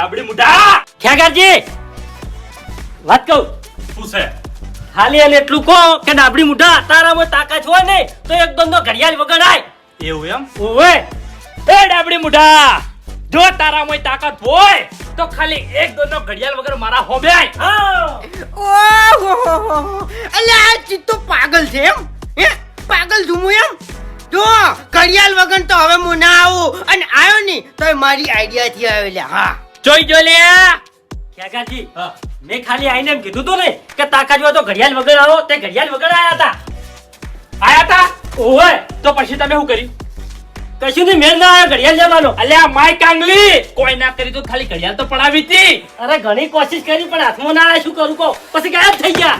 ડાબડી મુઢા! ખેગારજી વાત કહું? શું છે? ખાલી અને એટલું કહો કે ડાબડી મુઢા તારામાં તાકાત હોય ને તો એક દંડો ઘડિયાળ વગર આય એવું એમ? ઓવે એ ડાબડી મુઢા જો તારામાં તાકાત હોય તો ખાલી એક દોનો ઘડિયાળ વગર મારા હોબે આય. હા. ઓહો અલ્યા આ ચિત્તો પાગલ છે એમ. હે? પાગલ છું એમ. જો ઘડિયાળ વગર તો હવે હું ના આવું. અને આવ્યો નહીં તો મારી આઈડિયા થી આવ્યો હા. જોઈ જો લે મેં ખાલી આઈને એમ કીધું તું ને કે તાકાજી તો ઘડિયાળ વગર આવો તે ઘડિયાળ વગર આયા હતા. આયા હતા? ઓહે તો પછી તમે શું કર્યું? કશું નહીં મેળ ના આવ્યો ઘડિયાળ લેવાનો. અલ્યા માય કાંગલી. કોઈ ના કરી તો ખાલી ઘડિયાળ તો પડાવી હતી. અરે ઘણી કોશિશ કરી પણ હાથમાં ના આવ્યા શું કરું કહો? પછી ગાયબ થઈ ગયા.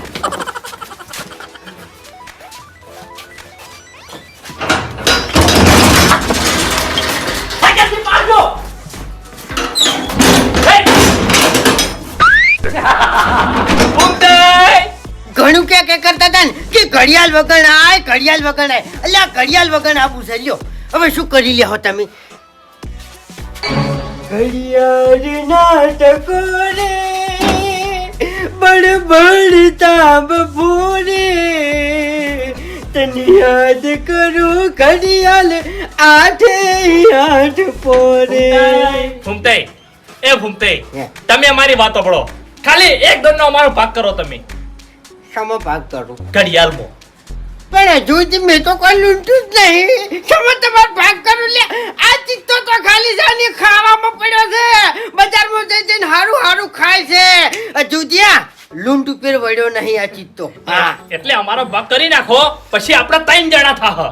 ઘણું કે કરતા હતા ને? કે ઘડિયાળ વગર આય ઘડિયાળ વગર આય. અલ્યા ઘડિયાળ વગર આપું છે લ્યો હવે શું કરી લ્યો તમે? ઘડિયાળ નાટકો રે બડબડતા બબૂરે તને યાદ કરું ઘડિયાળ આઠે આઠ પોરે. ફૂમતાઈ એ ફૂમતાઈ તમે અમારી વાતો પડો ખાલી એક ધંધો અમારો ભાગ કરો તમે. સમો ભાગ કરું. ઘડિયાળમાં. પણ હજુ જ મેં તો કોઈ લૂંટ્યું જ નહીં. સમજ તમારો ભાગ કરું લે. આ ચિત્તો તો ખાલી જાની ખાવામાં પડ્યો છે. બજારમાં જઈ જઈને હારું હારું ખાય છે. હજુ ત્યાં લૂંટ ઉપર વળ્યો નહીં આ ચિત્તો. હા એટલે અમારો ભાગ કરી નાખો. પછી આપણે ત્રણ જણા થાહ.